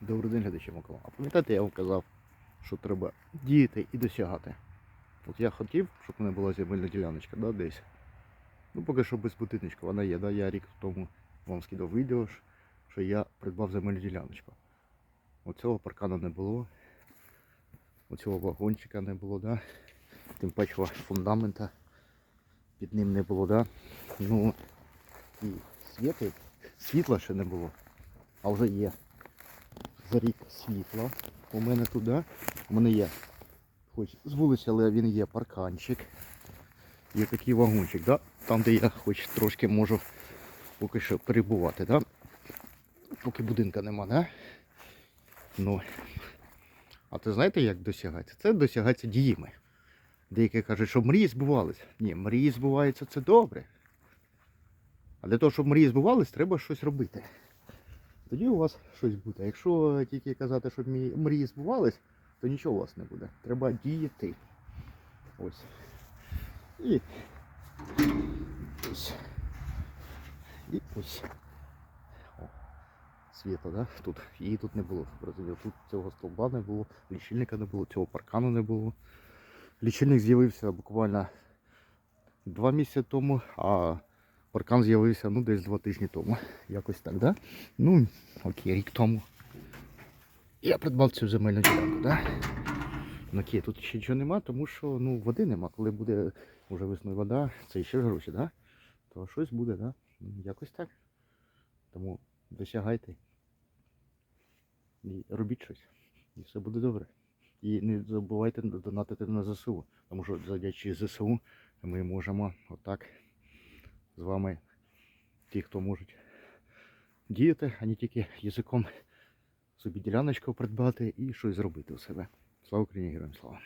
Добрий день, глядачі Микола. А пам'ятаєте, я вам казав, що треба діяти і досягати. От я хотів, щоб в мене була земельна діляночка, да, десь. Ну, поки що без будиночка, вона є, да? я рік тому вам скидав відео, що я придбав земельну діляночку. Оцього паркану не було. Оцього вагончика не було, да? Тим паче фундамента під ним не було, да? Ну і світи, світла ще не було, а вже є за рік світла. У мене туди. У мене є. Хоч з вулиці, але він є парканчик. Є такий вагончик, да? там де я хоч трошки можу поки що перебувати, да? поки будинка нема, да? Ну. А ти знаєте, як досягається? Це досягається діями. Деякі кажуть, що мрії збувалися. Ні, мрії збуваються це добре. А для того, щоб мрії збувались, треба щось робити. Тоді у вас щось буде. Якщо тільки казати, щоб мрії збувались, то нічого у вас не буде. Треба діяти. Ось. І ось. І ось. О, світло, да? Тут. Її тут не було. Тут цього стовба не було, лічильника не було, цього паркану не було. Лічильник з'явився буквально два місяці тому, а паркан з'явився ну, десь два тижні тому. Якось так, да? Ну, окей, рік тому. Я придбав цю земельну ділянку, да? Ну, окей, тут ще нічого нема, тому що ну, води нема. Коли буде вже весною вода, це ще гроші, да? То щось буде, да? Якось так. Тому досягайте і робіть щось. І все буде добре. І не забувайте донатити на ЗСУ, тому що завдячи ЗСУ ми можемо отак з вами, ті, хто можуть діяти, а не тільки язиком собі діляночку придбати і щось зробити у себе. Слава Україні, героям слава!